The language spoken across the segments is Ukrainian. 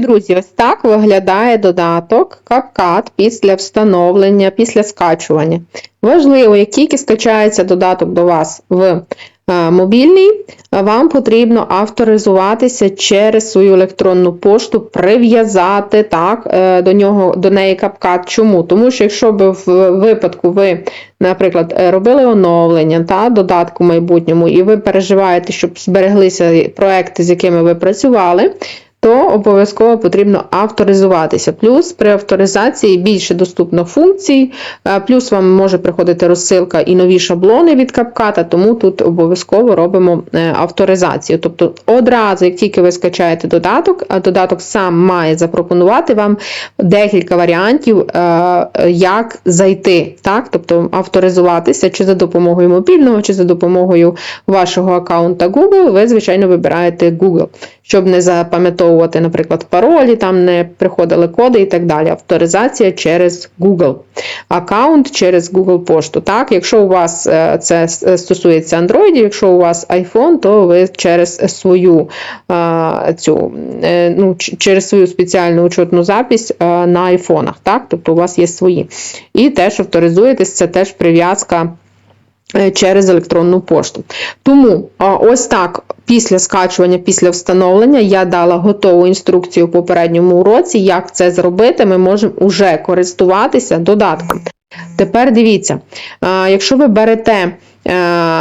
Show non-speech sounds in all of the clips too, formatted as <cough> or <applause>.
Друзі, ось так виглядає додаток CapCut після встановлення, після скачування. Важливо, як тільки скачається додаток до вас в е, мобільний, вам потрібно авторизуватися через свою електронну пошту, прив'язати так, е, до нього, до неї CapCut. Чому? Тому що якщо б в випадку ви, наприклад, е, робили оновлення та додатку в майбутньому, і ви переживаєте, щоб збереглися проекти, з якими ви працювали, то обов'язково потрібно авторизуватися. Плюс при авторизації більше доступно функцій, е, плюс вам може приходити розсилка і нові шаблони від CapCut, тому тут обов'язково робимо е, авторизацію. Тобто одразу, як тільки ви скачаєте додаток, а додаток сам має запропонувати вам декілька варіантів, е, як зайти, так? тобто авторизуватися чи за допомогою мобільного, чи за допомогою вашого аккаунта Google, ви, звичайно, вибираєте Google, щоб не запам'ятовувати, наприклад, паролі, там не приходили коди і так далі. Авторизація через Google. Аккаунт через Google пошту. Так, Якщо у вас е, це стосується Android, якщо у вас iPhone, то ви через свою е, цю, е, ну, через свою спеціальну учетну запись на айфонах. Так? Тобто у вас є свої. І теж авторизуєтесь, це теж прив'язка. Через електронну пошту. Тому ось так, після скачування, після встановлення, я дала готову інструкцію в попередньому уроці, як це зробити, ми можемо вже користуватися додатком. Тепер дивіться, якщо ви берете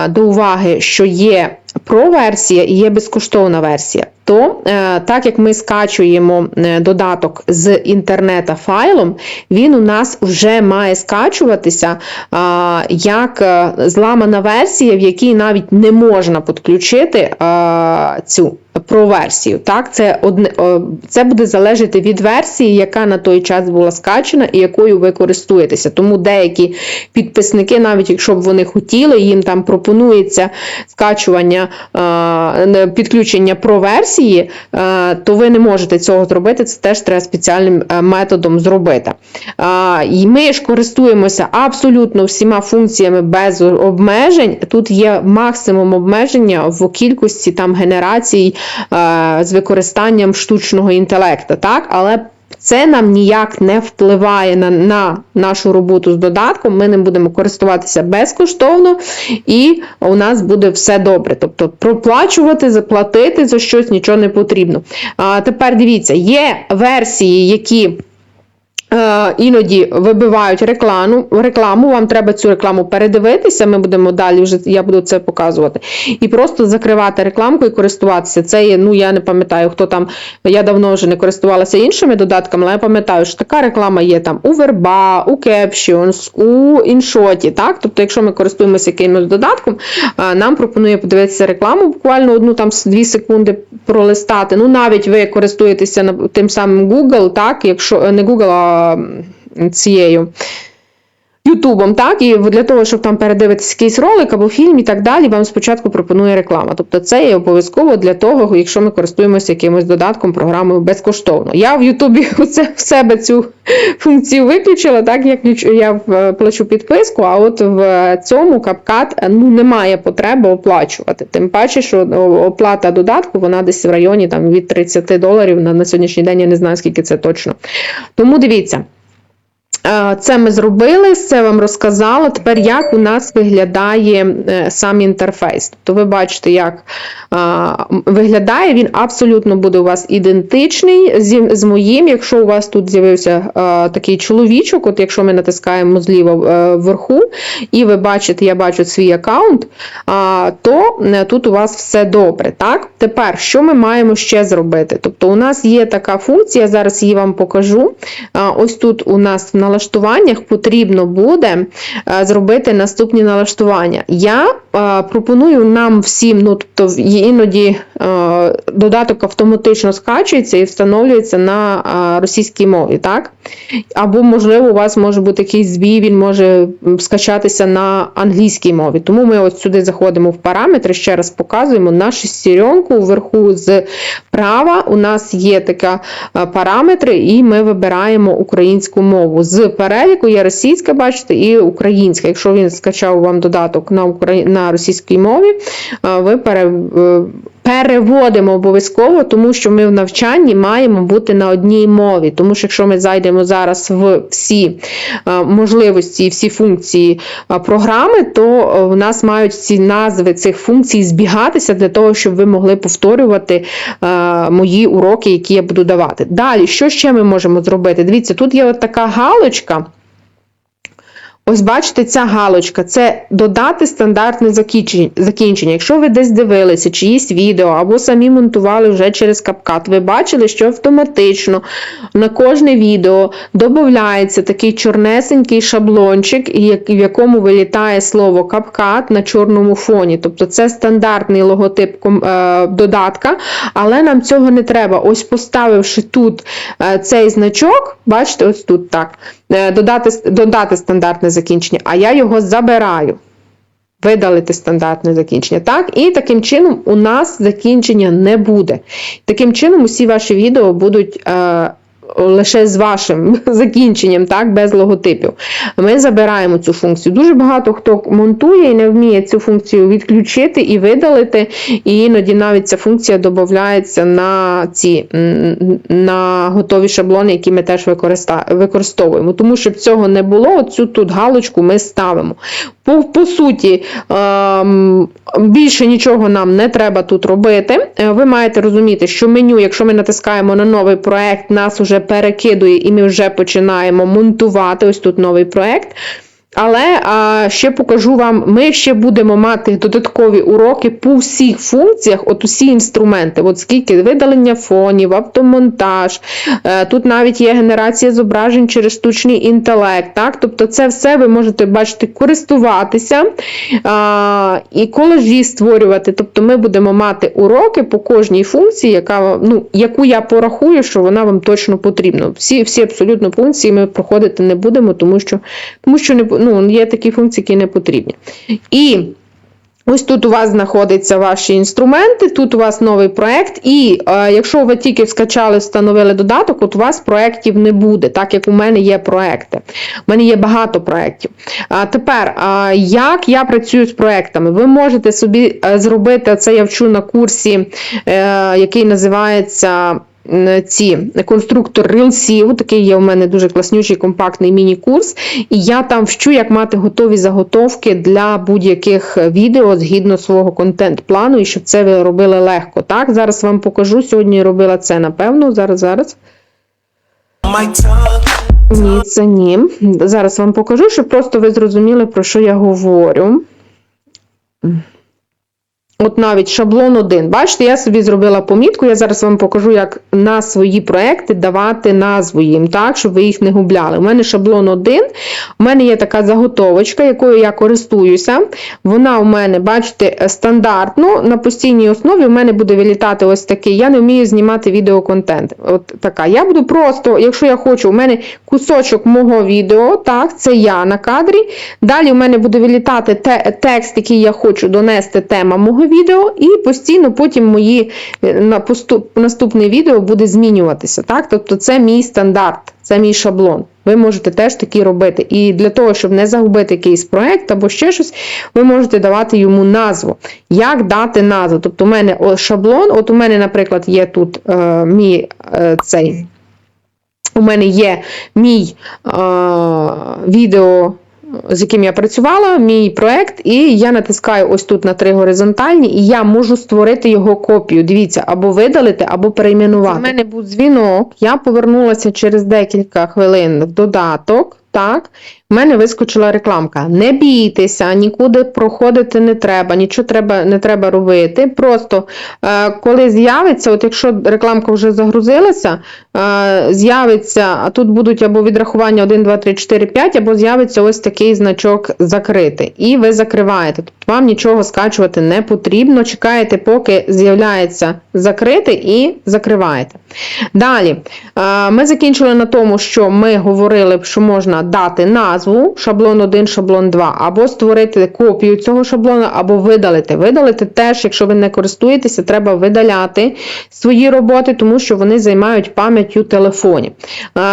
до уваги, що є про-версія і є безкоштовна версія, то е, так як ми скачуємо е, додаток з інтернета файлом, він у нас вже має скачуватися як е, зламана версія, в якій навіть не можна підключити цю про версію. Так? Це одне, це буде залежати від версії, яка на той час була скачена і якою ви користуєтеся. Тому деякі підписники, навіть якщо б вони хотіли, їм там пропонується скачування підключення про версії, то ви не можете цього зробити. Це теж треба спеціальним е, методом зробити. І Ми ж користуємося абсолютно всіма функціями без обмежень. Тут є максимум обмеження в кількості там генерацій з використанням штучного інтелекту. так? Але це нам ніяк не впливає на на нашу роботу з додатком, ми ним будемо користуватися безкоштовно, і у нас буде все добре. Тобто проплачувати, заплатити за щось нічого не потрібно. А Тепер дивіться, є версії, які. Е, іноді вибивають рекламу, рекламу, вам треба цю рекламу передивитися, ми будемо далі, вже я буду це показувати. І просто закривати рекламку і користуватися. Це є, ну я не пам'ятаю, хто там, я давно вже не користувалася іншими додатками, але я пам'ятаю, що така реклама є там у Verba, у Captions, у іншоті. так? Тобто, якщо ми користуємося якимось додатком, е, нам пропонує подивитися рекламу, буквально одну там 2 секунди пролистати. Ну, навіть ви користуєтеся тим самим Google, так, якщо не Google, а цією. Ютубом, так, і для того, щоб там передивитися якийсь ролик або фільм і так далі, вам спочатку пропонує реклама. Тобто це є обов'язково для того, якщо ми користуємося якимось додатком, програмою безкоштовно. Я в Ютубі <laughs> в себе цю функцію виключила, так як я плачу підписку, а от в цьому CapCut ну, немає потреби оплачувати. Тим паче, що оплата додатку вона десь в районі там, від 30 доларів на, на сьогоднішній день, я не знаю, скільки це точно. Тому дивіться. Це ми зробили, це вам розказала. Тепер як у нас виглядає е, сам інтерфейс. Тобто ви бачите, як виглядає, він абсолютно буде у вас ідентичний з моїм. Якщо у вас тут з'явився такий чоловічок, от якщо ми натискаємо зліва е, вверху, і ви бачите, я бачу свій аккаунт, то е, тут у вас все добре. Так? Тепер, що ми маємо ще зробити? Тобто, у нас є така функція, зараз її вам покажу. Ось тут у нас налаштуваннях потрібно буде е, зробити наступні налаштування. Я е, пропоную нам всім, ну тобто іноді е, додаток автоматично скачується і встановлюється на російській мові. так? Або, можливо, у вас може бути якийсь збій, він може скачатися на англійській мові. Тому ми от сюди заходимо в параметри, ще раз показуємо на шестеренку вверху з права у нас є така параметри, і ми вибираємо українську мову. З переліку є російська, бачите, і українська. Якщо він скачав вам додаток на на російській мові, ви пере... переводимо обов'язково, тому що ми в навчанні маємо бути на одній мові. Тому що якщо ми зайдемо зараз в всі е, можливості і всі функції е, програми, то е, в нас мають ці назви цих функцій збігатися для того, щоб ви могли повторювати мої уроки, які я буду давати. Далі, що ще ми можемо зробити? Дивіться, тут є от така галочка. Ось бачите, ця галочка це додати стандартне закінчення. Якщо ви десь дивилися чиїсь відео або самі монтували вже через CapCut, ви бачили, що автоматично на кожне відео додається такий чорнесенький шаблончик, в якому вилітає слово CapCut на чорному фоні. Тобто це стандартний логотип е, додатка, але нам цього не треба. Ось поставивши тут е, цей значок, бачите, ось тут так. Е, додати, додати стандартне закінчення, а я його забираю. Видалити стандартне закінчення. Так, і таким чином у нас закінчення не буде. Таким чином, усі ваші відео будуть. Е, лише з вашим <laughs> закінченням, так, без логотипів. Ми забираємо цю функцію. Дуже багато хто монтує і не вміє цю функцію відключити і видалити, і іноді навіть ця функція додається на ці на готові шаблони, які ми теж використовуємо. Тому щоб цього не було, оцю тут галочку ми ставимо. По, по суті, ем, більше нічого нам не треба тут робити. Е, ви маєте розуміти, що меню, якщо ми натискаємо на новий проект, нас вже перекидує і ми вже починаємо монтувати ось тут новий проект. Але а, ще покажу вам, ми ще будемо мати додаткові уроки по всіх функціях, от усі інструменти. От скільки видалення фонів, автомонтаж, е, тут навіть є генерація зображень через штучний інтелект. Так? Тобто це все ви можете бачити, користуватися а, і колежі створювати. Тобто ми будемо мати уроки по кожній функції, яка, ну, яку я порахую, що вона вам точно потрібна. Всі всі абсолютно функції ми проходити не будемо, тому що, тому що не ну, є такі функції, які не потрібні. І Ось тут у вас знаходяться ваші інструменти, тут у вас новий проєкт, і е, якщо ви тільки скачали, встановили додаток, от у вас проєктів не буде, так як у мене є проєкти. У мене є багато проєктів. А тепер, е, як я працюю з проєктами? Ви можете собі е, зробити це я вчу на курсі, е, який називається ці конструктор рилсів, такий є у мене дуже класнючий компактний міні-курс. І я там вчу, як мати готові заготовки для будь-яких відео згідно свого контент-плану, і щоб це ви робили легко. Так, Зараз вам покажу. Сьогодні робила це, напевно. Зараз, зараз. Ні, це ні. Зараз вам покажу, щоб просто ви зрозуміли, про що я говорю. От навіть шаблон 1. Бачите, я собі зробила помітку, я зараз вам покажу, як на свої проекти давати назву їм, так, щоб ви їх не губляли. У мене шаблон 1, у мене є така заготовочка, якою я користуюся. Вона у мене, бачите, стандартно, на постійній основі у мене буде вилітати ось такий. Я не вмію знімати відеоконтент. От така. Я буду просто, якщо я хочу, у мене кусочок мого відео, так, це я на кадрі. Далі у мене буде вилітати текст, який я хочу донести, тема мого відео, і постійно потім мої е, наступне відео буде змінюватися. Так? Тобто це мій стандарт, це мій шаблон. Ви можете теж такі робити. І для того, щоб не загубити якийсь проєкт або ще щось, ви можете давати йому назву. Як дати назву? Тобто, у мене шаблон, от у мене, наприклад, є тут е, мій е, цей. У мене є мій е, відео з яким я працювала, мій проект, і я натискаю ось тут на три горизонтальні, і я можу створити його копію. Дивіться, або видалити, або перейменувати. У мене був дзвінок, я повернулася через декілька хвилин в додаток. Так, в мене вискочила рекламка. Не бійтеся, нікуди проходити не треба, нічого треба, не треба робити. Просто е, коли з'явиться, от якщо рекламка вже загрузилася, е, з'явиться, а тут будуть або відрахування 1, 2, 3, 4, 5, або з'явиться ось такий значок закрити. І ви закриваєте. Тобто вам нічого скачувати не потрібно. Чекаєте, поки з'являється закрити, і закриваєте. Далі, е, ми закінчили на тому, що ми говорили, що можна дати назву шаблон 1, шаблон 2, або створити копію цього шаблону, або видалити. Видалити теж, якщо ви не користуєтеся, треба видаляти свої роботи, тому що вони займають пам'ять у телефоні.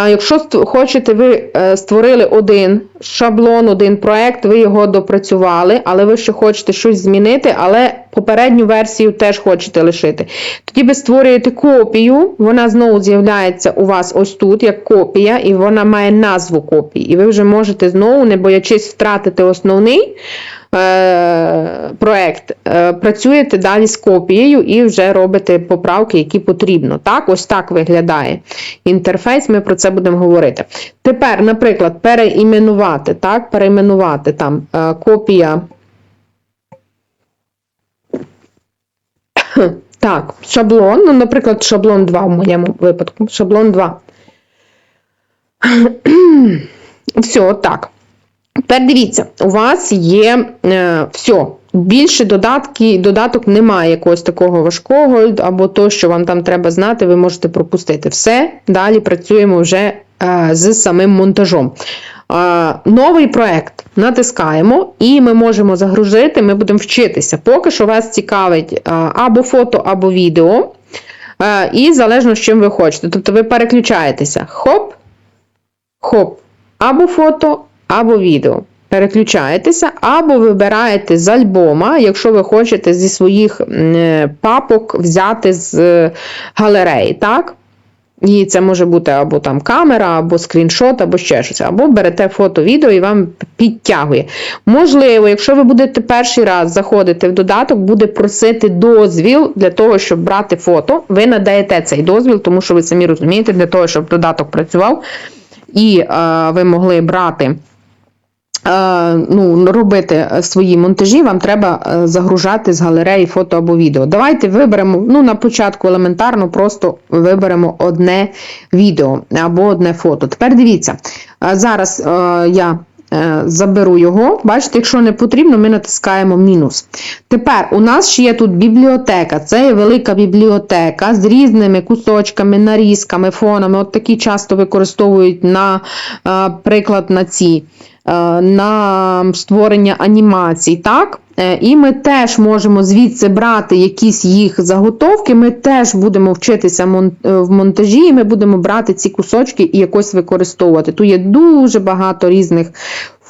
Якщо хочете, ви е, створили один шаблон, один проект, ви його допрацювали, але ви ще хочете щось змінити, але попередню версію теж хочете лишити. Тоді ви створюєте копію, вона знову з'являється у вас ось тут, як копія, і вона має назву копії. І ви вже можете знову, не боячись втратити основний. Е, Проект е, працюєте далі з копією і вже робите поправки, які потрібно. Так, ось так виглядає інтерфейс. Ми про це будемо говорити. Тепер, наприклад, переіменувати, так, переіменувати там е, копія. <coughs> Так, шаблон, ну, наприклад, шаблон 2 в моєму випадку. Шаблон 2. <coughs> Все, так. Тепер дивіться, у вас є е, все. Більше додатки, додаток немає якогось такого важкого, або то, що вам там треба знати, ви можете пропустити. Все, далі працюємо вже е, з самим монтажом. Е, новий проект натискаємо, і ми можемо загрузити, ми будемо вчитися. Поки що вас цікавить е, або фото, або відео. Е, і залежно з чим ви хочете. Тобто ви переключаєтеся. Хоп, хоп, або фото, або відео. Переключаєтеся, або вибираєте з альбома, якщо ви хочете зі своїх е, папок взяти з е, галереї. так? І це може бути або там камера, або скріншот, або ще щось. Або берете фото, відео і вам підтягує. Можливо, якщо ви будете перший раз заходити в додаток, буде просити дозвіл для того, щоб брати фото. Ви надаєте цей дозвіл, тому що ви самі розумієте, для того, щоб додаток працював, і е, ви могли брати. Е, Ну, робити свої монтажі, вам треба е, загружати з галереї фото або відео. Давайте виберемо, ну, на початку елементарно, просто виберемо одне відео або одне фото. Тепер дивіться, е, зараз я заберу його. Бачите, якщо не потрібно, ми натискаємо мінус. Тепер у нас ще є тут бібліотека. Це є велика бібліотека з різними кусочками, нарізками, фонами. От такі часто використовують на е, на ці. Е, На створення анімацій, так? Е, І ми теж можемо звідси брати якісь їх заготовки. Ми теж будемо вчитися е, в монтажі, і ми будемо брати ці кусочки і якось використовувати. Тут є дуже багато різних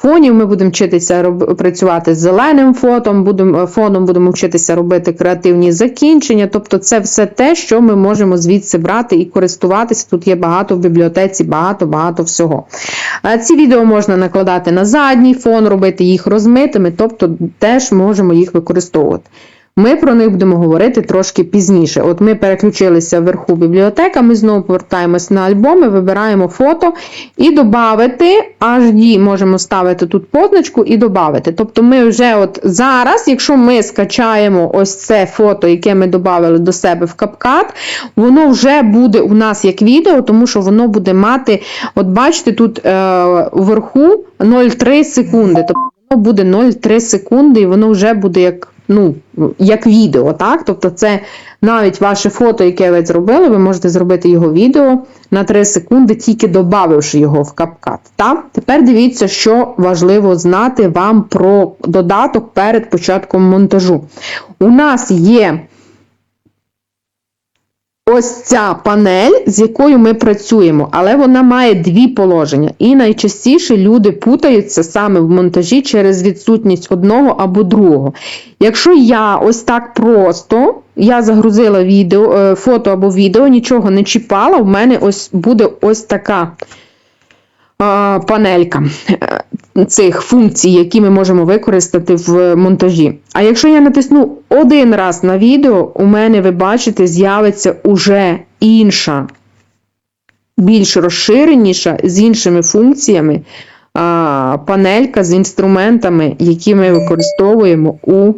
фонів. Ми будемо вчитися роб- працювати з зеленим фотом, будемо, фоном, будемо вчитися робити креативні закінчення. Тобто, це все те, що ми можемо звідси брати і користуватися. Тут є багато в бібліотеці, багато-багато всього. Е, Ці відео можна накладати на задній фон, робити їх розмитими, тобто теж можемо їх використовувати. Ми про них будемо говорити трошки пізніше. От ми переключилися вверху бібліотека, ми знову повертаємось на альбоми, вибираємо фото і додати HD, можемо ставити тут позначку і додати. Тобто ми вже от зараз, якщо ми скачаємо ось це фото, яке ми додали до себе в CapCut, воно вже буде у нас як відео, тому що воно буде мати, от бачите, тут е, вверху 0,3 секунди. Тобто воно буде 0,3 секунди, і воно вже буде як. Ну, як відео, так? Тобто, це навіть ваше фото, яке ви зробили, ви можете зробити його відео на 3 секунди, тільки додавши його в CapCut. Так? Тепер дивіться, що важливо знати вам про додаток перед початком монтажу. У нас є ось ця панель, з якою ми працюємо, але вона має дві положення. І найчастіше люди путаються саме в монтажі через відсутність одного або другого. Якщо я ось так просто, я загрузила відео, е, фото або відео, нічого не чіпала, в мене ось буде ось така панелька е, цих функцій, які ми можемо використати в монтажі. А якщо я натисну один раз на відео, у мене, ви бачите, з'явиться уже інша, більш розширеніша з іншими функціями панелька з інструментами, які ми використовуємо у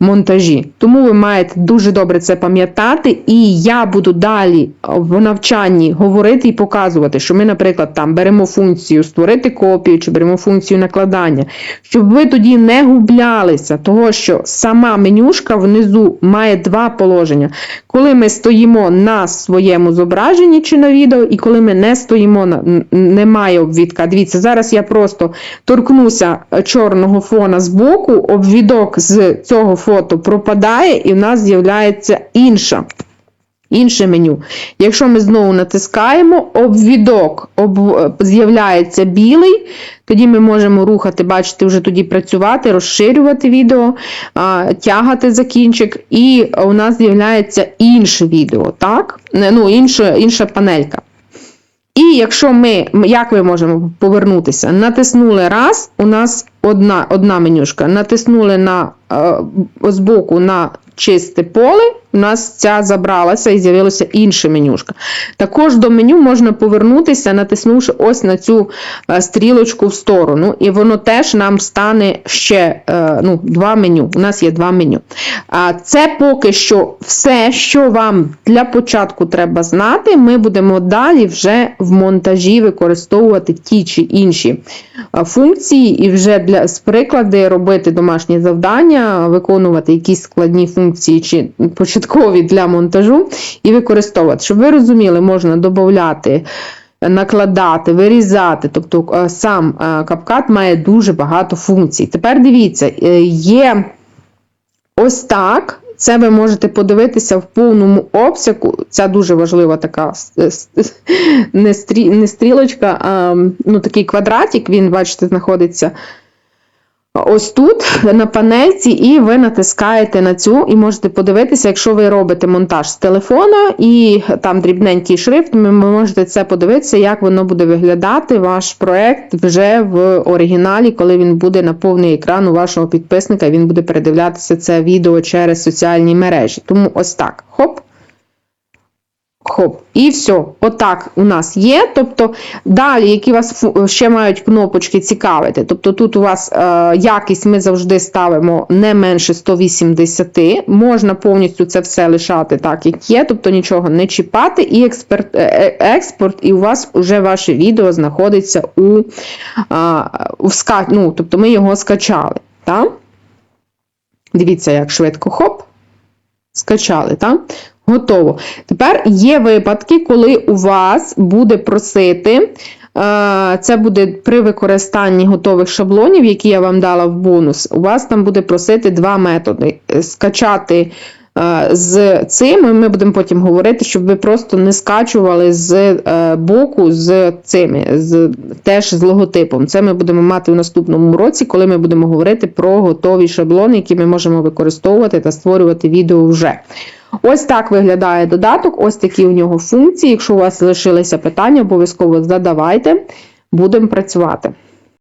монтажі. Тому ви маєте дуже добре це пам'ятати, і я буду далі в навчанні говорити і показувати, що ми, наприклад, там беремо функцію створити копію чи беремо функцію накладання, щоб ви тоді не гублялися, того що сама менюшка внизу має два положення. Коли ми стоїмо на своєму зображенні чи на відео, і коли ми не стоїмо, немає обвідка. Дивіться, зараз я просто торкнуся чорного фона з боку, обвідок з цього фото пропадає, і в нас з'являється інша Інше меню. Якщо ми знову натискаємо, обвідок об, з'являється білий, тоді ми можемо рухати, бачите, вже тоді працювати, розширювати відео, тягати за кінчик, і у нас з'являється інше відео, так? Ну, інша, інша панелька. І якщо ми, як ми можемо повернутися? Натиснули раз, у нас одна, одна менюшка, натиснули на, е, збоку на чисте поле, у нас ця забралася і з'явилася інша менюшка. Також до меню можна повернутися, натиснувши ось на цю е, стрілочку в сторону, і воно теж нам стане ще е, ну, два меню. У нас є два меню. Це поки що все, що вам для початку треба знати. Ми будемо далі вже в монтажі використовувати ті чи інші е, функції, і вже для з приклади робити домашні завдання, виконувати якісь складні функції чи початкові для монтажу і використовувати. Щоб ви розуміли, можна додати. Накладати, вирізати, тобто е, сам е, CapCut має дуже багато функцій. Тепер дивіться, е, є ось так. Це ви можете подивитися в повному обсягу. Ця дуже важлива така <laughs> не стрілочка, а ну, такий квадратик, він, бачите, знаходиться ось тут на панельці, і ви натискаєте на цю, і можете подивитися, якщо ви робите монтаж з телефона і там дрібненький шрифт, ви можете це подивитися, як воно буде виглядати, ваш проект вже в оригіналі, коли він буде на повний екран у вашого підписника, він буде передивлятися це відео через соціальні мережі. Тому ось так. Хоп. Хоп, і все, отак у нас є. Тобто, далі, які вас ще мають кнопочки цікавити. Тобто, тут у вас е, якість ми завжди ставимо не менше 180, можна повністю це все лишати так, як є, тобто нічого не чіпати, і експерт, е, експорт, і у вас вже ваше відео знаходиться у, е, у ска... ну, тобто ми його скачали. Так? Дивіться, як швидко хоп. Скачали, так? Готово. Тепер є випадки, коли у вас буде просити, е, це буде при використанні готових шаблонів, які я вам дала в бонус. У вас там буде просити два методи: скачати е, з цим, ми будемо потім говорити, щоб ви просто не скачували з е, боку з цими, з, теж з логотипом. Це ми будемо мати в наступному році, коли ми будемо говорити про готові шаблони, які ми можемо використовувати та створювати відео вже. Ось так виглядає додаток, ось такі у нього функції. Якщо у вас залишилися питання, обов'язково задавайте, будемо працювати.